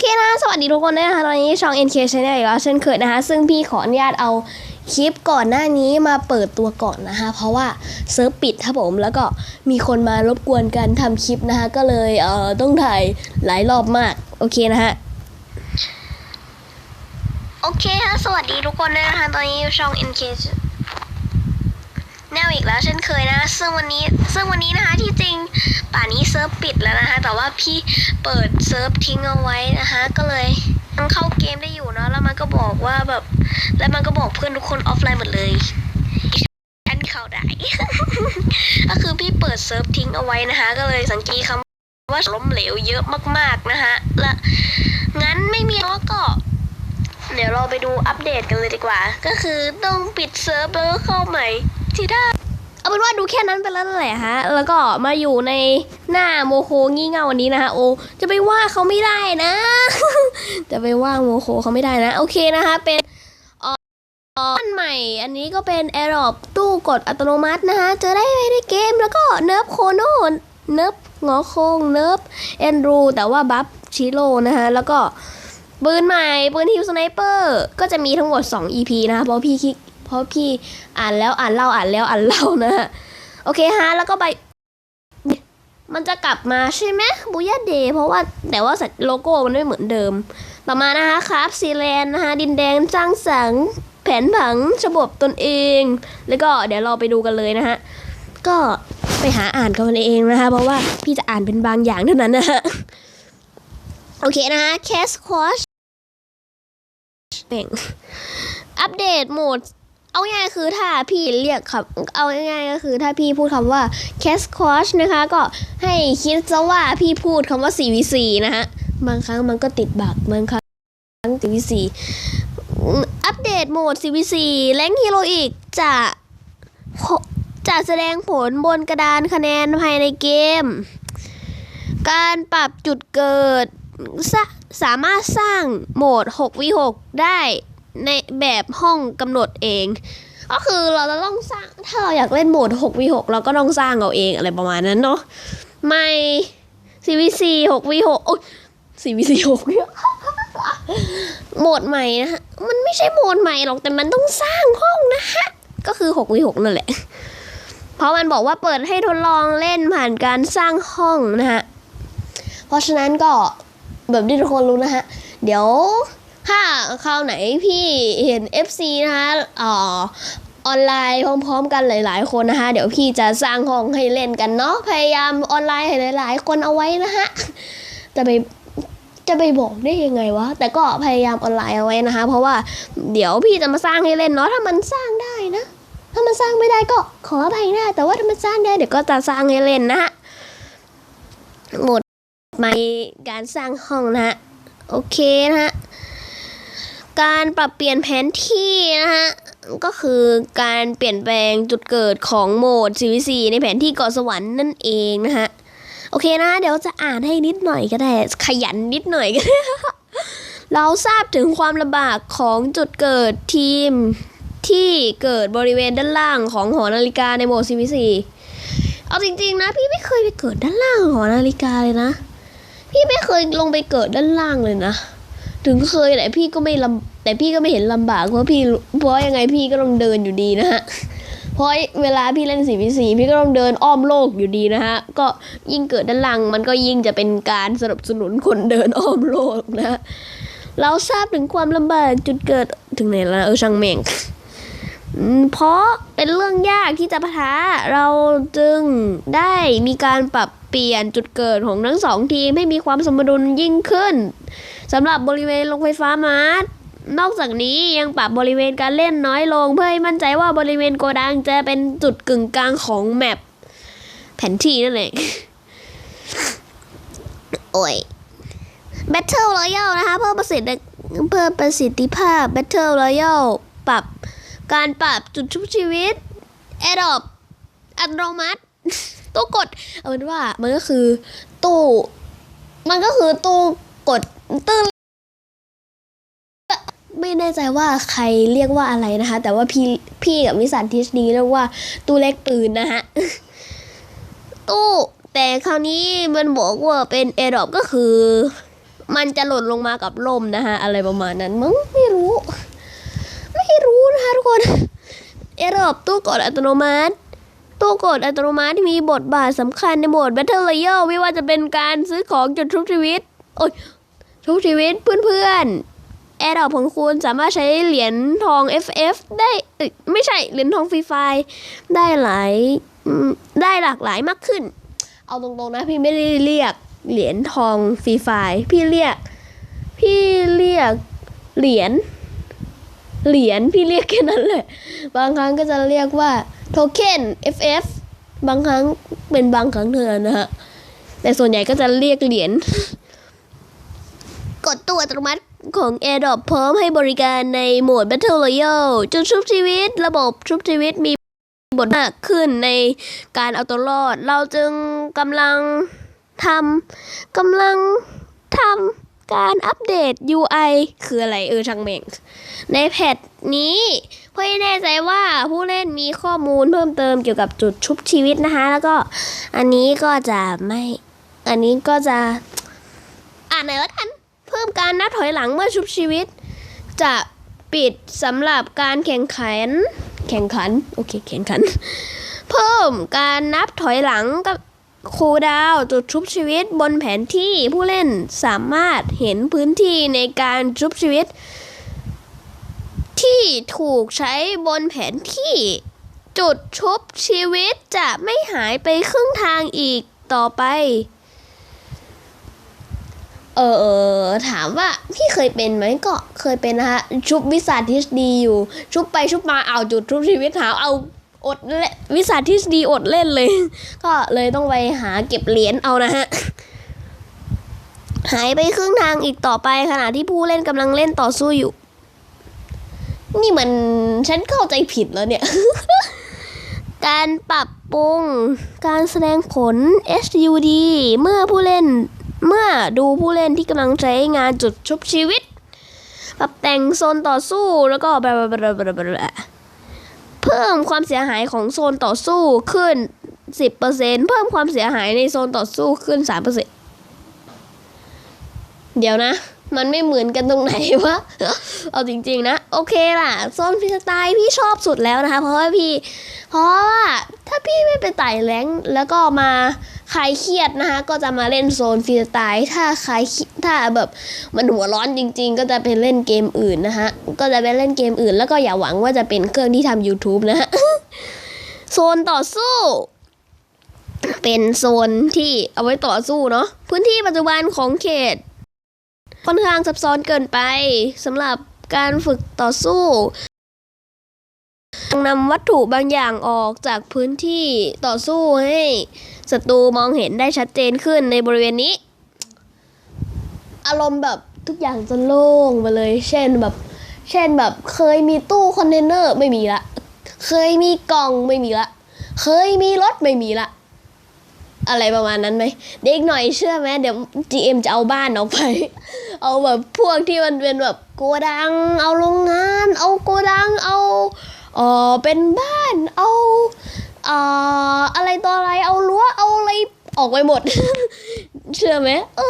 เคนะสวัสดีทุกคนด้วยนะคะตอนนี้ช่อง NK Channel อีกแล้วเช่นเคยนะคะ ซึ่งพี่ขออนุญาตเอาคลิปก่อนหน้านี้มาเปิดตัวก่อนนะคะ เพราะว่าเซิร์ฟปิดครับผมแล้วก็มีคนมารบกวนกันทำคลิปนะคะ ก็เลยเอ่อต้องถ่ายหลายรอบมาก โอเคนะฮะโอเคฮะสวัสดีทุกคนด้วยนะคะตอนนี้ช่อง NK แนวอีกแล้วเช่นเคยนะ ซึ่งวันนี้ซึ่งวันนี้นะคะที่จริงป่านนี้เซิร์ฟปิดแล้วนะคะ แต่ว่าพี่เปิดเซิร์ฟทิ้งเอาไว้นะคะ ก็เลยยังเข้าเกมได้อยู่เนาะแล้วมันก็บอกว่าแบบ แล้วมันก็บอกเพื่อนทุกคนออฟไลน์หมดเลยฉันเข้าได้ก็คือพี่เปิดเซิร์ฟทิ้งเอาไว้นะคะ ก็เลยสังเกตคำว่าล้มเหลวเยอะมากๆนะคะและงั้นไม่มีแล้วก็ เดี๋ยวเราไปดูอัปเดตกันเลยดีกว่า ก็คือต้องปิดเซิร์ฟแล้วก็เข้าใหม่ที่ได้เอาเป็นว่าดูแค่นั้นไปแล้วแหละฮะ แล้วก็มาอยู่ในหน้าโมโคงี่เง่าวันนี้นะคะโอ จะไปว่าเขาไม่ได้นะ จะไปว่าโมโคเขาไม่ได้นะ โอเคนะคะเป็นอันใหม่ อันนี้ก็เป็นแอร์ดรอปตู้กดอัตโนมัตินะคะจอได้ในเกมแล้วก็เนิร์ฟโคโนเนิร์ฟงอโคงเนิร์ฟแอนดรูแต่ว่าบัฟชิโร่นะคะแล้วก็ ปืนใหม่ปืนฮิวสไนเปอร์ก็จะมีทั้งหมด 2 EP นะคะเพราะพี่คิดเพราะพี่อ่านแล้วอ่านเล่าอ่านแล้วอ่านเล่านะฮะโอเคฮะแล้วก็ไป มันจะกลับมาใช่ไหมบูยาเดย์เพราะว่าแต่ว่าสัญโลโก้มันไม่เหมือนเดิม ต่อมานะคะครับซีแลนนะคะดินแดงจ้างสัง แผนผังฉบบตนเอง แล้วก็เดี๋ยวเราไปดูกันเลยนะฮะก็ไปหาอ่านกันเองนะคะ เพราะว่าพี่จะอ่านเป็นบางอย่างเท่านั้นนะฮะ โอเคนะฮะ Cast Quash เป่ง อัปเดตโหมด เอาง่ายคือถ้าพี่เรียกครับ เอาง่ายก็คือถ้าพี่พูดคำว่า Cast Quash นะคะ ก็ให้คิดซะว่าพี่พูดคำว่า 4v4 นะฮะ บางครั้งมันก็ติดบักบางครั้ง 4v4 อัปเดตโหมด 4v4 แรงฮีโรอีกจะจะแสดงผลบนกระดานคะแนนภายในเกม การปรับจุดเกิด สามารถสร้างโหมด 6v6 ได้ในแบบห้องกำหนดเอง ก็คือเราจะต้องสร้างถ้าเราอยากเล่นโหมด 6v6 เราก็ต้องสร้างเอาเองอะไรประมาณนั้นเนาะไม่ 4v4 6v6 โอ้ย 4v4 6v6 โหมดใหม่นะฮะ มันไม่ใช่โหมดใหม่หรอกแต่มันต้องสร้างห้องนะฮะ ก็คือ 6v6 นั่นแหละ เพราะมันบอกว่าเปิดให้ทดลองเล่นผ่านการสร้างห้องนะฮะ เพราะฉะนั้นก็ แบบที่ทุกคนรู้นะฮะ เดี๋ยวถ้าคราวไหนพี่เห็น FC นะคะอ่อออนไลน์พร้อมๆ กันหลาย ๆ คนนะคะ เดี๋ยวพี่จะสร้างห้องให้เล่นกันเนาะพยายามออนไลน์ให้หลาย ๆ คนเอาไว้นะฮะจะไปจะไปบอกได้ยังไงวะ แต่ก็พยายามออนไลน์เอาไว้นะคะ เพราะว่าเดี๋ยวพี่จะมาสร้างให้เล่นเนาะถ้ามันสร้างได้นะ ถ้ามันสร้างไม่ได้ก็ขออภัยนะแต่ว่าถ้ามันสร้างได้เดี๋ยวก็จะสร้างให้เล่นนะฮะหมด ในการสร้างห้องนะฮะ โอเคนะฮะ การปรับเปลี่ยนแผนที่นะฮะ ก็คือการเปลี่ยนแปลงจุดเกิดของโหมด CVC ในแผนที่เกาะสวรรค์นั่นเองนะฮะ โอเคนะ เดี๋ยวจะอ่านให้นิดหน่อยก็ได้ ขยันนิดหน่อยก็ได้ เราทราบถึงความลำบากของจุดเกิดทีมที่เกิดบริเวณด้านล่างของหอนาฬิกาในโหมด CVC เอาจริงๆนะ พี่ไม่เคยไปเกิดด้านล่างหอนาฬิกาเลยนะ พี่ไม่เคยลงไปเกิดด้านล่างเลยนะ ถึงเคยแต่พี่ก็ไม่ลำแต่พี่ก็ไม่เห็นลำบากเพราะพี่เพราะยังไงพี่ก็ต้องเดินอยู่ดีนะฮะเพราะเวลาพี่เล่นสีพีสีพี่ก็ต้องเดินอ้อมโลกอยู่ดีนะฮะก็ยิ่งเกิดด้านล่างมันก็ยิ่งจะเป็นการสนับสนุนคนเดินอ้อมโลกนะเราทราบถึงความลำบากจุดเกิดถึงไหนแล้วเออช่างแม่ง เพราะเป็นเรื่องยากที่จะปะทะเราจึงได้มีการปรับเปลี่ยนจุดเกิดของทั้งสองทีมให้มีความสมดุลยิ่งขึ้นสำหรับบริเวณโรงไฟฟ้ามาร์ทนอกจากนี้ยังปรับบริเวณการเล่นน้อยลง เพื่อให้มั่นใจว่าบริเวณโกดังจะเป็นจุดกึ่งกลางของแมปแผนที่นั่นเองโอ้ย Battle Royale นะคะ เพิ่มประสิทธิเพิ่มประสิทธิภาพ Battle Royale ปรับ การปรับจุดชุบชีวิตแอดอปอัตโนมัติตู้กดเอาเป็นว่ามันก็คือตู้มันก็คือตู้กดตื้นไม่แน่ใจว่าใครเรียกว่าอะไรนะคะ แต่ว่าพี่พี่กับวิสันทิชดีเรียกว่าตู้เล็กปืนนะฮะตู้แต่คราวนี้มันบอกว่าเป็นแอร์ดอปก็คือ มันจะหล่นลงมากับลมนะคะอะไรประมาณนั้นมั้งไม่รู้ ไม่รู้ นะคะทุกคนเอรอบตู้กดอัตโนมัติ ตู้กดอัตโนมัติที่มีบทบาทสำคัญในโหมด Battle Royale ไม่ว่าจะเป็นการซื้อของจนทุกชีวิต โอ้ยทุกชีวิตเพื่อนๆแอร์ดอปของคุณสามารถใช้เหรียญทอง FF ได้ไม่ใช่เหรียญทองฟรีไฟได้หลายได้หลากหลายมากขึ้น เอาตรงๆนะพี่ไม่ได้เรียกเหรียญทองฟรีไฟพี่เรียก พี่เรียกเหรียญ เหรียญพี่เรียกแค่นั้นแหละ บางครั้งก็จะเรียกว่าโทเค็น FF บางครั้งเป็นบางครั้งเท่านั้นนะฮะ แต่ส่วนใหญ่ก็จะเรียกเหรียญ กดตัวอัตโนมัติของ AirDrop พร้อมให้บริการในโหมด Battle Royale จนชุบชีวิต ระบบชุบชีวิตมีบทมากขึ้นในการเอาตัวรอด เราจึงกำลังทำกำลังทำ การอัปเดต UI คืออะไรเออช่างแม่ง ในแพทนี้เพื่อให้แน่ใจว่าผู้เล่นมีข้อมูลเพิ่มเติมเกี่ยวกับจุดชุบชีวิตนะคะ แล้วก็อันนี้ก็จะไม่ อันนี้ก็จะ อ่านหน่อยละกัน เพิ่มการนับถอยหลังเมื่อชุบชีวิต จะปิดสำหรับการแข่งขัน แข่งขัน โอเค แข่งขัน เพิ่มการนับถอยหลังกับ คูดาวจุดชุบชีวิตบนแผนที่ผู้เล่นสามารถเห็นพื้นที่ในการชุบชีวิต ที่ถูกใช้บนแผนที่ จุดชุบชีวิตจะไม่หายไปครึ่งทางอีกต่อไป เออเออถามว่าพี่เคยเป็นไหมก็เคยเป็นนะฮะชุบวิสาทิสดีอยู่ ชุบไปชุบมาเอาจุดชุบชีวิตหาเอา อดเล่นวิสาทิสดีอดเล่นเลย ก็เลยต้องไปหาเก็บเหรียญเอานะฮะหายไปครึ่งทางอีกต่อไปขณะที่ผู้เล่นกำลังเล่นต่อสู้อยู่ นี่มันฉันเข้าใจผิดแล้วเนี่ย การปรับปรุงการแสดงผล HUD เมื่อผู้เล่นเมื่อดูผู้เล่นที่กำลังใช้งานจุดชุบชีวิต ปรับแต่งโซนต่อสู้แล้วก็บลาบลาบลาบลา เพิ่มความเสียหายของโซนต่อสู้ขึ้น 10%เพิ่มความเสียหายในโซนต่อสู้ขึ้น 3%เดี๋ยวนะ มันไม่เหมือนกันตรงไหนวะ เอาจริง ๆ นะ โอเคล่ะโซนฟรีสไตล์พี่ชอบสุดแล้วนะคะ เพราะว่าพี่ เพราะว่าถ้าพี่ไม่ไปไต่แรงแล้วก็มา ใคลายเครียดนะคะก็จะมาเล่นโซนฟรีสไตล์ถ้าคลายเครถ้าแบบมันหัวร้อนจริง ๆ ก็จะไปเล่นเกมอื่นนะคะก็จะไปเล่นเกมอื่น แล้วก็อย่าหวังว่าจะเป็นเครื่องที่ทำ YouTube นะฮะโซนต่อสู้ เป็นโซนที่เอาไว้ต่อสู้เนาะพื้นที่ปัจจุบันของเขตค่อนข้างซับซ้อนเกินไปสำหรับการฝึกต่อสู้ นำวัตถุบางอย่างออกจากพื้นที่ต่อสู้ให้ศัตรูมองเห็นได้ชัดเจนขึ้นในบริเวณนี้ อารมณ์แบบทุกอย่างจะโล่งไปเลย เช่นแบบ เช่นแบบเคยมีตู้คอนเทนเนอร์ไม่มีละ เคยมีกล่องไม่มีละ เคยมีรถไม่มีละ อะไรประมาณนั้นไหมเด็กหน่อยเชื่อไหมเดี๋ยว GM จะเอาบ้านออกไป เอาแบบพวกที่มันเป็นแบบโกดัง เอาโรงงาน เอาโกดัง เอา เออเป็นบ้านเอาเอ่ออะไรต่ออะไรเอารั้วเอาอะไรออกไปหมด เชื่อไหมเอ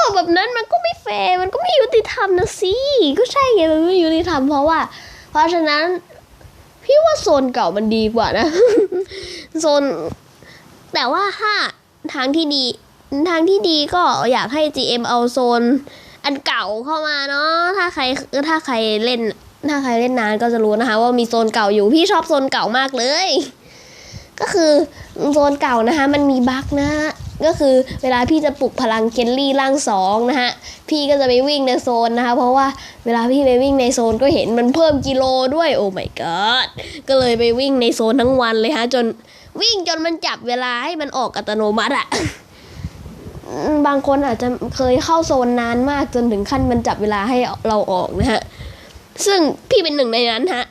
อ แบบนั้นมันก็ไม่แฟร์มันก็ไม่ยุติธรรมนะสิก็ใช่ไงมันไม่ยุติธรรมเพราะว่า เพราะฉะนั้น พี่ว่าโซนเก่ามันดีกว่านะโซน แต่ว่าถ้าทางที่ดี ทางที่ดีก็อยากให้ GM เอาโซน อันเก่าเข้ามาเนาะถ้าใครถ้าใครเล่น ถ้าใครเล่นนานก็จะรู้นะคะ ว่ามีโซนเก่าอยู่พี่ชอบโซนเก่ามากเลย ก็คือโซนเก่านะคะ มันมีบั๊กนะฮะก็คือเวลาพี่จะปลุกพลังเคนลี่ร่างสองนะฮะ พี่ก็จะไปวิ่งในโซนนะคะ เพราะว่าเวลาพี่ไปวิ่งในโซนก็เห็นมันเพิ่มกิโลด้วยโอ้ my god ก็เลยไปวิ่งในโซนทั้งวันเลยฮะ จนวิ่งจนมันจับเวลาให้มันออกอัตโนมัติอะบางคนอาจจะเคยเข้าโซนนานมากจนถึงขั้นมันจับเวลาให้เราออกนะฮะ ซึ่งพี่เป็นหนึ่งในนั้นฮะ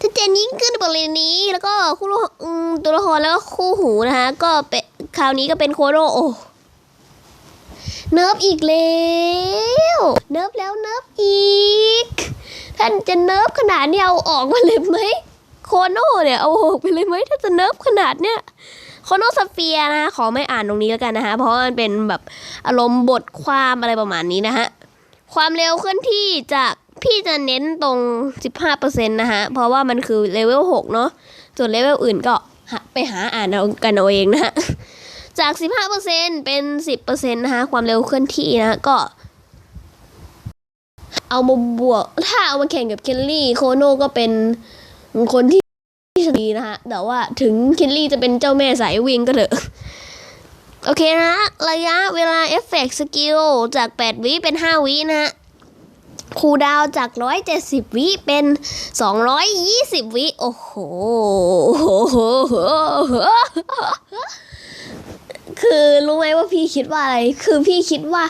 ถ้าเจนยิ่งขึ้นบริเวณนี้ แล้วก็คู่ละอืมตัวละครแล้วก็คู่หูนะคะ ก็เป็นคราวนี้ก็เป็นโคโรโอเนิฟอีกแล้วเนิฟแล้วเนิฟอีก ท่านจะเนิฟขนาดนี้เอาออกมาเลยไหมโคโน่เนี่ยเอาออกไปเลยไหมถ้าจะเนิฟขนาดเนี้ยขโนสเฟียร์นะขอไม่อ่านตรงนี้แล้วกันนะคะเพราะมันเป็นแบบอารมณ์บทความอะไรประมาณนี้นะฮะ ความเร็วเคลื่อนที่จากพี่จะเน้นตรง 15%นะฮะ เพราะว่ามันคือเลเวล 6 เนาะ ส่วนเลเวลอื่นก็ไปหาอ่านเอากันเอาเองนะฮะ จาก 15%เป็น 10%นะคะ ความเร็วเคลื่อนที่นะะก็ เอามาบวก ถ้าเอามาแข่งกับเคลลี่ โคโน่ก็เป็นคนที่ดีนะฮะแต่ว่าถึงเคลลี่จะเป็นเจ้าแม่สายวิ่งก็เถอะ โอเคนะ ระยะเวลาเอฟเฟกต์สกิลจาก 8 วิเป็น 5 วินะฮะคูดาวจาก 170 วิเป็น 220 วิ โอ้โห คือรู้ไหมว่าพี่คิดว่าอะไร คือพี่คิดว่า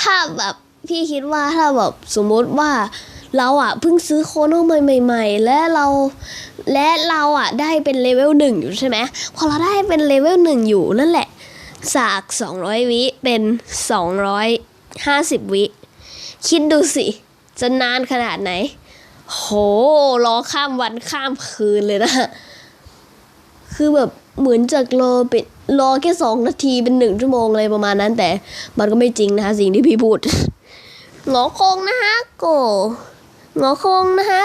ถ้าแบบพี่คิดว่าถ้าแบบสมมติว่าเราอะเพิ่งซื้อโคโนใหม่ ๆ และเราและเราอะได้เป็นเลเวลหนึ่งอยู่ใช่ไหมพอเราได้เป็นเลเวลหนึ่งอยู่นั่นแหละ จาก 200 วิเป็น 250 วิ คิดดูสิ จะนานขนาดไหน โห รอข้ามวันข้ามคืนเลยนะ คือแบบเหมือนจากรอเป็นรอแค่สองนาทีเป็นหนึ่งชั่วโมงอะไรประมาณนั้น แต่มันก็ไม่จริงนะคะสิ่งที่พี่พูดหงอคงนะคะโกหงอคงนะคะ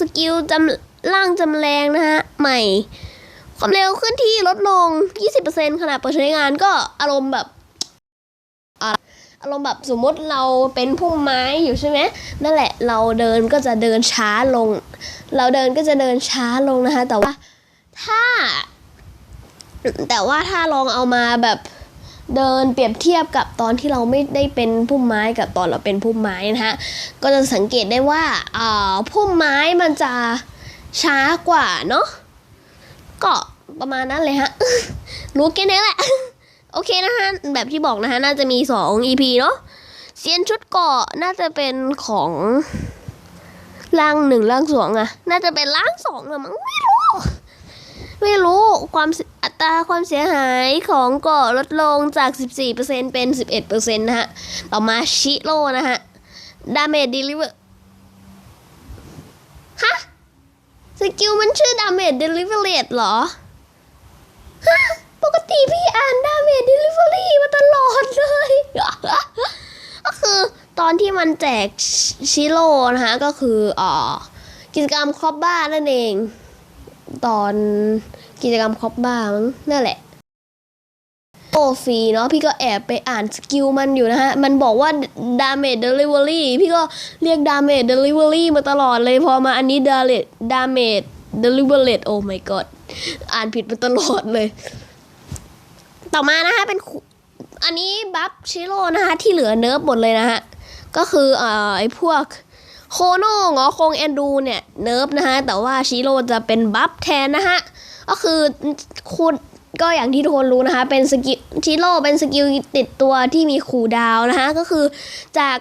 สกิลจำร่างจำแรงนะคะใหม่ ความเร็วเคลื่อนที่ลดลง 20%ขณะเปิดใช้งานก็อารมณ์แบบอารมณ์แบบสมมติเราเป็นพุ่มไม้อยู่ใช่ไหมนั่นแหละเราเดินก็จะเดินช้าลง เราเดินก็จะเดินช้าลงนะคะ แต่ว่าถ้า แต่ว่าถ้าลองเอามาแบบเดินเปรียบเทียบกับตอนที่เราไม่ได้เป็นพุ่มไม้กับตอนเราเป็นพุ่มไม้นะฮะก็จะสังเกตได้ว่าอ่าพุ่มไม้มันจะช้ากว่าเนาะก็ ประมาณนั้นเลยฮะ รู้แค่นี้แหละ โอเคนะฮะ แบบที่บอกนะฮะ น่าจะมี2 EP เนาะเซียนชุดเกาะน่าจะเป็นของร่างหนึ่งร่างสองอะน่าจะเป็นร่างสองอะมั้งไม่รู้ไม่รู้ความอัตราความเสียหายของเกาะลดลงจาก 14%เป็น 11%นะฮะ ต่อมาชิโร่นะฮะ ดาเมจดิลิเวอร์ฮะ สกิลมันชื่อ damage delivery เหรอ ปกติพี่อ่าน damage delivery มาตลอดเลย ก็คือตอนที่มันแจกชิโร่นะคะก็คืออ่อกิจกรรมครอบบ้านนั่นเอง ตอนกิจกรรมครอบบ้ามั้งนั่นแหละโอฟรีเนาะพี่ก็แอบไปอ่านสกิลมันอยู่นะฮะ มันบอกว่า damage delivery พี่ก็เรียก damage delivery มาตลอดเลย พอมาอันนี้ damage damage delivery oh my god อ่านผิดมาตลอดเลย ต่อมานะคะเป็นอันนี้บัฟชิโร่นะคะที่เหลือเนิร์ฟหมดเลยนะฮะ ก็คือเอ่อไอ้พวกโคโน่งอคงแอนดูเนี่ยเนิร์ฟนะฮะ แต่ว่าชิโร่จะเป็นบัฟแทนนะฮะ ก็คือคุณก็อย่างที่ทุกคนรู้นะคะ เป็นสกิลชิโร่เป็นสกิลติดตัวที่มีคูลดาวน์นะคะ ก็คือจาก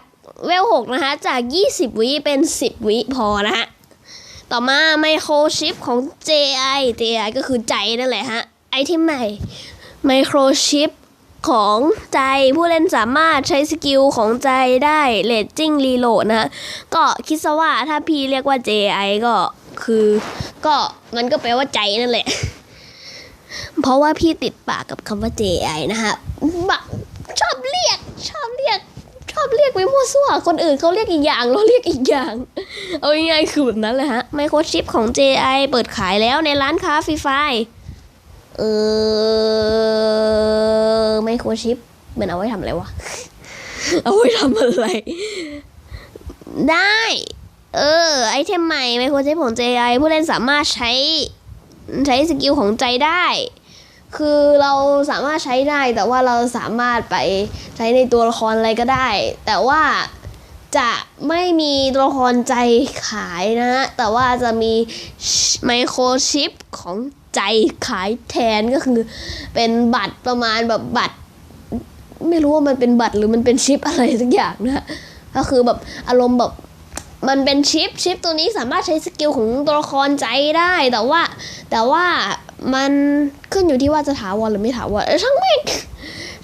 เวลหกนะคะ จาก 20 วิเป็น 10 วิพอนะฮะ ต่อมาไมโครชิปของ JI JI ก็คือใจนั่นแหละฮะ ไอเทมใหม่ไมโครชิปของใจผู้เล่นสามารถใช้สกิลของใจได้เลดจิ้งรีโหลดนะฮะ ก็คิดซะว่าถ้าพี่เรียกว่า JI ก็คือ ก็มันก็แปลว่าใจนั่นแหละ เพราะว่าพี่ติดปากกับคำว่า JI นะฮะบะชอบเรียก ชอบเรียก ช อบเรียกไปมั่วซั่ว คนอื่นเขาเรียกอีกอย่าง เราเรียกอีกอย่าง เอาง่ายๆคือแบบนั้นแหละฮะไมโครชิปของ JI เปิดขายแล้วในร้านค้าฟรีไฟเออไมโครชิปมันเอาไว้ทำอะไรวะ เอาไว้ทำอะไร ได้ เออ ไอเทมใหม่ไมโครชิปของ JI ผู้เล่นสามารถใช้ ใช้สกิลของใจได้ คือเราสามารถใช้ได้แต่ว่าเราสามารถไปใช้ในตัวละครอะไรก็ได้ แต่ว่าจะไม่มีตัวละครใจขายนะ แต่ว่าจะมีไมโครชิปของใจขายแทนก็คือ เป็นบัตรประมาณแบบบัตร ไม่รู้ว่ามันเป็นบัตรหรือมันเป็นชิปอะไรสักอย่างนะก็คือแบบอารมณ์แบบมันเป็นชิปชิปตัวนี้สามารถใช้สกิลของตัวละครใจได้ แต่ว่าแต่ว่า มันขึ้นอยู่ที่ว่าจะถาวรหรือไม่ถาวรเออช่างแม่ง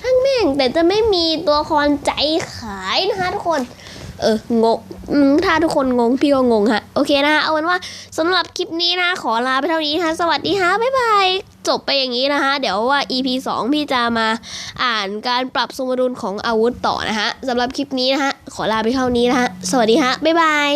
ช่างแม่งแต่จะไม่มีตัวละครใจขายนะคะทุกคน เอองงถ้าทุกคนงงพี่ก็งงฮะโอเคนะฮะเอาเป็นว่าสำหรับคลิปนี้นะขอลาไปเท่านี้ฮะสวัสดีฮะบ๊ายบายจบไปอย่างนี้นะฮะเดี๋ยวว่า EP 2 พี่จะมาอ่านการปรับสมดุลของอาวุธต่อนะฮะสำหรับคลิปนี้นะฮะขอลาไปเท่านี้นะฮะสวัสดีฮะบ๊ายบาย